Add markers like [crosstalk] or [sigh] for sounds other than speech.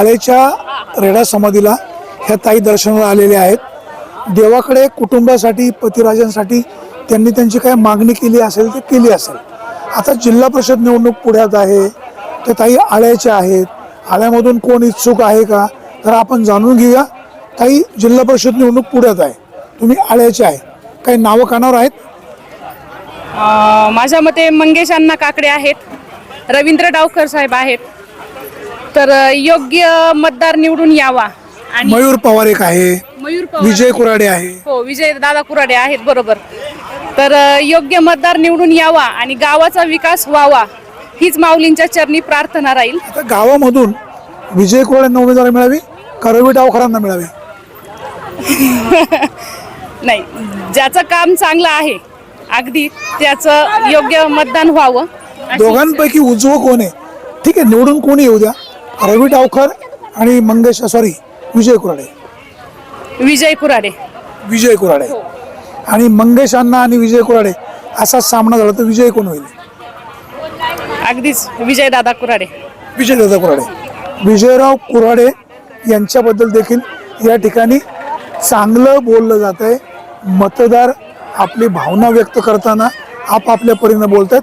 शाळेच्या रेडा समाधीला ह्या ताई दर्शनाला आलेल्या आहेत. देवाकडे कुटुंबासाठी पतिराजांसाठी त्यांनी त्यांची काय मागणी केली असेल ते केली असेल. आता जिल्हा परिषद निवडणूक पुढ्यात आहे. त्या ताई आळ्याच्या आहेत. आळ्यामधून कोण इच्छुक आहे का? तर आपण जाणून घेऊया. ताई जिल्हा परिषद निवडणूक पुढ्यात आहे. तुम्ही आळ्याचे आहे. काही नावं कानावर आहेत? माझ्या मते मंगेश अण्णा काकडे आहेत. रवींद्र डावकर साहेब आहेत. तर योग्य मतदार निवडून यावा. आणि मयूर पवार एक आहे. मयूर पवार विजय कुराडे आहे. हो विजय दादा कुराडे आहेत बरोबर. तर योग्य मतदार निवडून यावा आणि गावाचा विकास व्हावा हीच माऊलींच्या चरणी प्रार्थना राहील. आता गावामधून विजय कुराडेंना उमेदवारी मिळावी का रवी डावखरांना मिळावी? [laughs] नाही ज्याचं काम चांगलं आहे अगदी त्याचं योग्य मतदान व्हावं. अशी दोघांपैकी उजवं कोण आहे? ठीक आहे निवडून कोणी येऊ द्या. रवी डावखर आणि मंगेश सॉरी विजय कुराडे. विजय कुराडे. विजय कुराडे. आणि मंगेश अण्णा आणि विजय कुराडे असा सामना झाला तर विजय कोण होईल? अगदीच विजय दादा कुराडे. विजयदादा कुराडे. विजयराव कुराडे यांच्याबद्दल देखील या ठिकाणी चांगलं बोललं जात आहे मतदार आपली भावना व्यक्त करताना आपापल्या परीनं बोलतात.